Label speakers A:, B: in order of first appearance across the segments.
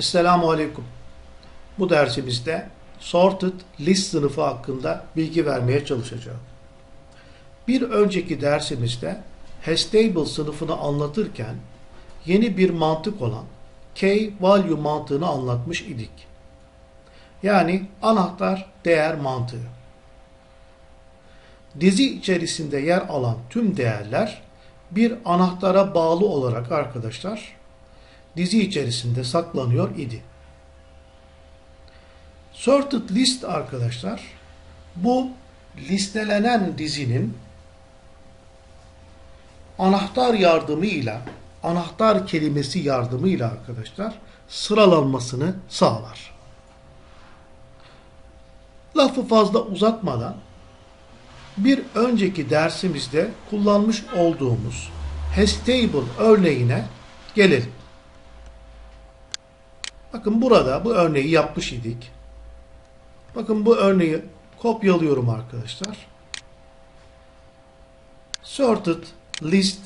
A: Esselamu Aleyküm. Bu dersimizde Sorted List sınıfı hakkında bilgi vermeye çalışacağım. Bir önceki dersimizde Hastable sınıfını anlatırken yeni bir mantık olan K-value mantığını anlatmış idik. Yani anahtar değer mantığı. Dizi içerisinde yer alan tüm değerler bir anahtara bağlı olarak arkadaşlar dizi içerisinde saklanıyor idi. Sorted list arkadaşlar bu listelenen dizinin anahtar yardımıyla anahtar kelimesi yardımıyla arkadaşlar sıralanmasını sağlar. Lafı fazla uzatmadan bir önceki dersimizde kullanmış olduğumuz Hastable örneğine gelelim. Bakın burada bu örneği yapmış idik. Bakın bu örneği kopyalıyorum arkadaşlar. Sorted List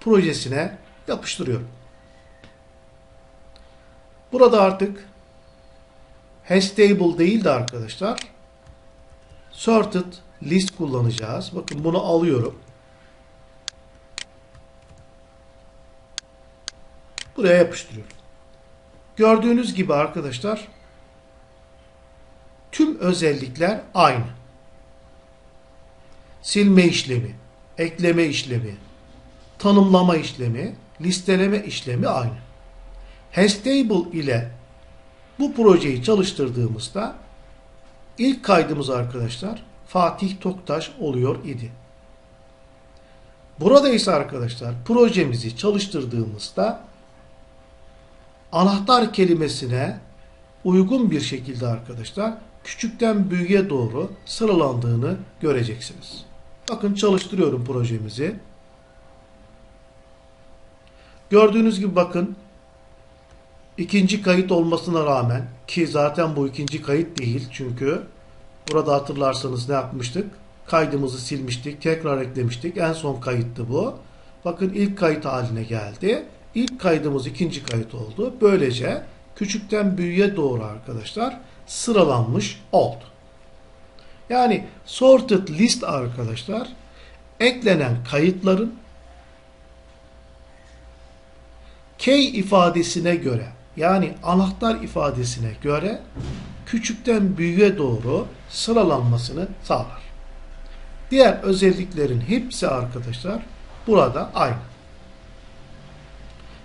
A: projesine yapıştırıyorum. Burada artık Hastable değil de arkadaşlar Sorted List kullanacağız. Bakın bunu alıyorum. Buraya yapıştırıyorum. Gördüğünüz gibi arkadaşlar tüm özellikler aynı. Silme işlemi, ekleme işlemi, tanımlama işlemi, listeleme işlemi aynı. Hastable ile bu projeyi çalıştırdığımızda ilk kaydımız arkadaşlar Fatih Toktaş oluyor idi. Burada ise arkadaşlar projemizi çalıştırdığımızda anahtar kelimesine uygun bir şekilde arkadaşlar küçükten büyüğe doğru sıralandığını göreceksiniz. Bakın çalıştırıyorum projemizi. Gördüğünüz gibi bakın ikinci kayıt olmasına rağmen ki zaten bu ikinci kayıt değil çünkü burada hatırlarsanız ne yapmıştık? Kaydımızı silmiştik, tekrar eklemiştik. En son kayıttı bu. Bakın ilk kayıt haline geldi. İlk kaydımız ikinci kayıt oldu. Böylece küçükten büyüğe doğru arkadaşlar sıralanmış oldu. Yani sorted list arkadaşlar eklenen kayıtların key ifadesine göre yani anahtar ifadesine göre küçükten büyüğe doğru sıralanmasını sağlar. Diğer özelliklerin hepsi arkadaşlar burada aynı.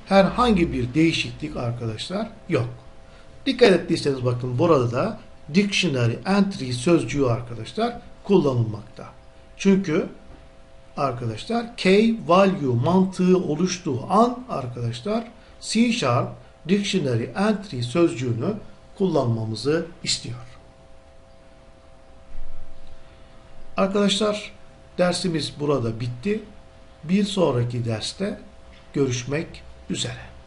A: Herhangi bir değişiklik arkadaşlar yok. Dikkat ettiyseniz bakın burada da dictionary entry sözcüğü arkadaşlar kullanılmakta. Çünkü arkadaşlar k value mantığı oluştuğu an arkadaşlar C sharp dictionary entry sözcüğünü kullanmamızı istiyor. Arkadaşlar dersimiz burada bitti. Bir sonraki derste görüşmek üzere.